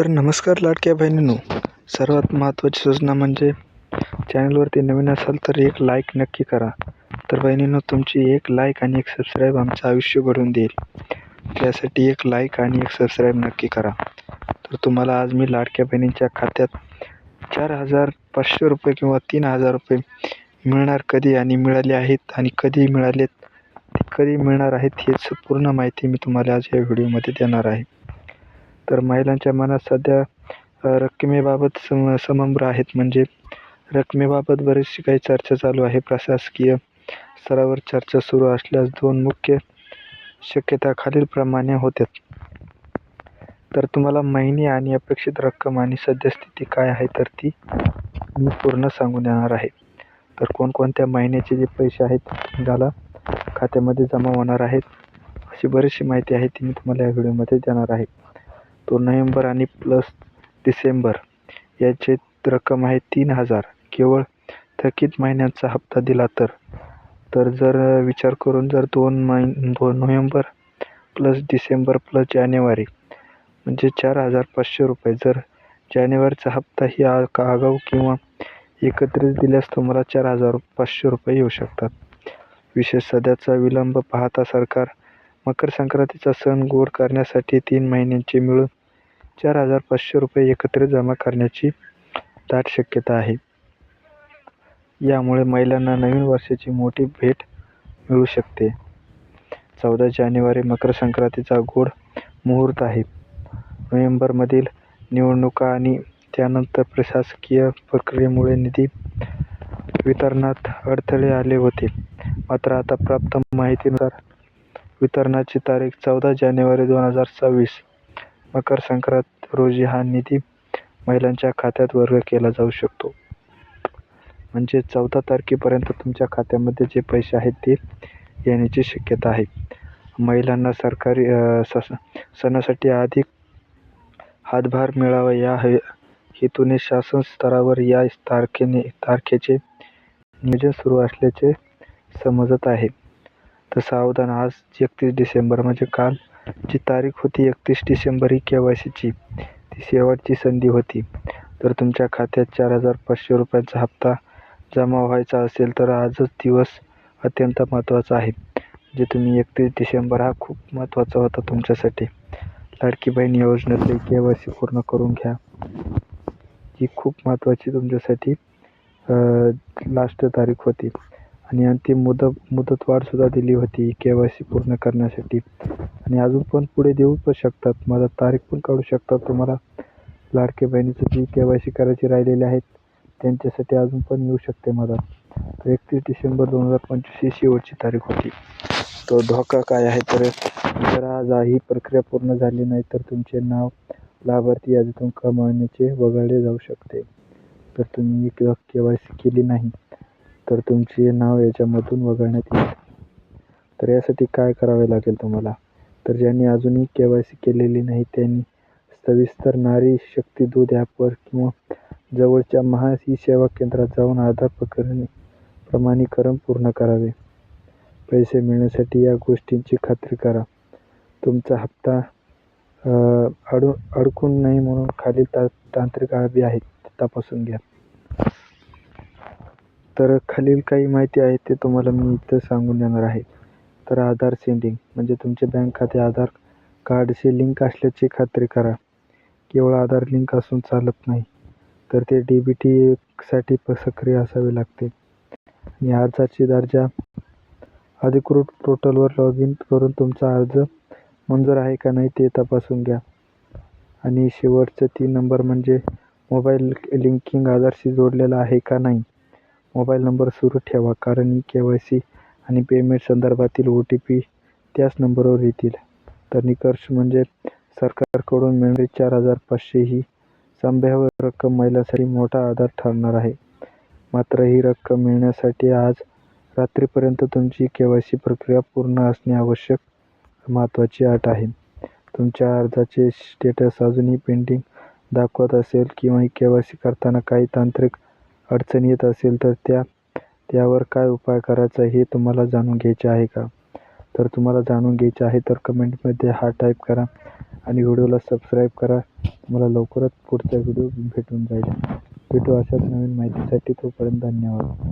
तर नमस्कार लाडक्या बहिणींनो. सर्वात महत्त्वाची सूचना म्हणजे चॅनलवरती नवीन असाल तर एक लाईक नक्की करा. तर बहिणींनो तुमची एक लाईक आणि एक सबस्क्राईब आमचं आयुष्य घडवून देईल. त्यासाठी एक लाईक आणि एक सबस्क्राईब नक्की करा. तर तुम्हाला आज मी लाडक्या बहिणींच्या खात्यात चार हजार पाचशे रुपये किंवा तीन हजार रुपये मिळणार कधी आणि मिळाले आहेत आणि कधी मिळालेत ते कधी मिळणार आहेत हेच पूर्ण माहिती मी तुम्हाला आज या व्हिडिओमध्ये देणार आहे. तर महिलांच्या मनात सध्या रकमेबाबत सम समंभ्र आहेत. म्हणजे रकमेबाबत बरीचशी काही चर्चा चालू आहे. प्रशासकीय स्तरावर चर्चा सुरू असल्यास दोन मुख्य शक्यता खालीलप्रमाणे होत्यात तर तुम्हाला महिने आणि अपेक्षित रक्कम आणि सद्यस्थिती काय आहे तर ती मी पूर्ण सांगून देणार आहे. तर कोणकोणत्या महिन्याचे जे पैसे आहेत तुम्हाला खात्यामध्ये जमा होणार आहेत अशी बरीचशी माहिती आहे ती मी तुम्हाला या व्हिडिओमध्ये देणार आहे. तो नोव्हेंबर आणि प्लस डिसेंबर याचे रक्कम आहे तीन हजार. केवळ थकीत महिन्यांचा हप्ता दिला तर. तर जर विचार करून जर दोन महिन दोन नोव्हेंबर प्लस डिसेंबर प्लस जानेवारी म्हणजे चार हजार पाचशे रुपये. जर जानेवारीचा हप्ता ही आ का आगाऊ किंवा एकत्रित दिल्यास तुम्हाला चार हजार पाचशे रुपये येऊ शकतात. विशेष सध्याचा विलंब पाहता सरकार मकर संक्रांतीचा सण गोड करण्यासाठी तीन महिन्यांचे मिळून चार हजार पाचशे रुपये एकत्रित जमा करण्याची दाट शक्यता आहे. यामुळे महिलांना नवीन वर्षाची मोठी भेट मिळू शकते. चौदा जानेवारी मकर संक्रांतीचा गोड मुहूर्त आहे. नोव्हेंबरमधील निवडणुका आणि त्यानंतर प्रशासकीय प्रक्रियेमुळे निधी वितरणात अडथळे आले होते. मात्र आता प्राप्त माहितीनुसार वितरणाची तारीख चौदा जानेवारी दोन हजार सव्वीस मकर संक्रांत रोजी हा निधी महिलांच्या खात्यात वर्ग केला जाऊ शकतो. म्हणजे चौदा तारखेपर्यंत तुमच्या खात्यामध्ये जे पैसे आहेत ते येण्याची शक्यता आहे. महिलांना सरकारी स सस सणासाठी अधिक हातभार मिळावा या हे हेतूने शासन स्तरावर या तारखेने तारखेचे नियोजन सुरू असल्याचे समजत आहे. तर सावधान आज एकतीस डिसेंबर म्हणजे काल जी तारीख होती एकतीस डिसेंबर ही के वाय सीची. ती शेवटची संधी होती. तर तुमच्या खात्यात चार हजार पाचशे रुपयांचा हप्ता जमा व्हायचा असेल तर आजच दिवस अत्यंत महत्त्वाचा आहे. जे तुम्ही एकतीस डिसेंबर हा खूप महत्त्वाचा होता तुमच्यासाठी. लाडकी बहीण योजनेतले के वाय सी पूर्ण करून घ्या. ही खूप महत्त्वाची तुमच्यासाठी लास्ट तारीख होती. आणि अंतिम मुदत मुदतवाढसुद्धा दिली होती के वाय सी पूर्ण करण्यासाठी. आणि अजून पण पुढे देऊ पण शकतात. मला तारीख पण काढू शकतात. तुम्हाला लाडके बहिणीचं जी के वाय सी करायची राहिलेली आहेत त्यांच्यासाठी अजून पण येऊ शकते मदत तर एकतीस डिसेंबर दोन हजार पंचवीस ही शेवटची तारीख होती. तो धोका काय आहे तर जर आज ही प्रक्रिया पूर्ण झाली नाही तर तुमचे नाव लाभार्थी यादीतून कमावण्याचे वगळले जाऊ शकते. तर तुम्ही के वाय सी केली नाही तर तुमचे नाव याच्यामधून वगळण्यात येईल. तर यासाठी काय करावे लागेल तुम्हाला? तर ज्यांनी अजूनही के वाय सी केलेली नाही त्यांनी सविस्तर नारी शक्ती दूध ॲपवर किंवा जवळच्या महा ई सेवा केंद्रात जाऊन आधार प्रकरण प्रमाणीकरण पूर्ण करावे. पैसे मिळण्यासाठी या गोष्टींची खात्री करा. तुमचा हप्ता अडू अडकून नाही म्हणून खालील ता तांत्रिक बाबी आहेत ते तपासून घ्या. तर खालील काही माहिती आहे ते तुम्हाला मी इथं सांगून देणार आहे. तर आधार सेंडिंग म्हणजे तुमचे बँक खाते आधार कार्डशी लिंक असल्याची खात्री करा. केवळ आधार लिंक असून चालत नाही तर ते डी बी टीसाठी प सक्रिय असावे लागते. आणि अर्जाची दर्जा अधिकृत पोर्टलवर लॉग इन करून तुमचा अर्ज मंजूर आहे का नाही ते तपासून घ्या. आणि शेवटचे तीन नंबर म्हणजे मोबाईल लिंकिंग आधारशी जोडलेला आहे का नाही मोबाईल नंबर सुरू ठेवा कारण के वाय सी आणि पेमेंट संदर्भातील ओ टी पी त्याच नंबरवर येतील. तर निकष म्हणजे सरकारकडून मिळणारी चार हजार पाचशे ही संभाव्य रक्कम महिलांसाठी मोठा आधार ठरणार आहे. मात्र ही रक्कम मिळण्यासाठी आज रात्रीपर्यंत तुमची के वाय सी प्रक्रिया पूर्ण असणे आवश्यक महत्त्वाची अट आहे. तुमच्या अर्जाचे स्टेटस अजूनही पेंडिंग दाखवत असेल किंवा के वाय सी करताना काही तांत्रिक अडचण येत असेल तर त्या त्यावर काय उपाय करायचा हे तुम्हाला जाणून घ्यायचे आहे का? तर तुम्हाला जाणून घ्यायचे आहे तर कमेंटमध्ये हा टाईप करा आणि व्हिडिओला सबस्क्राईब करा. तुम्हाला लवकरच पुढचा व्हिडिओ भेटून जाईल. भेटू अशाच नवीन माहितीसाठी तोपर्यंत धन्यवाद.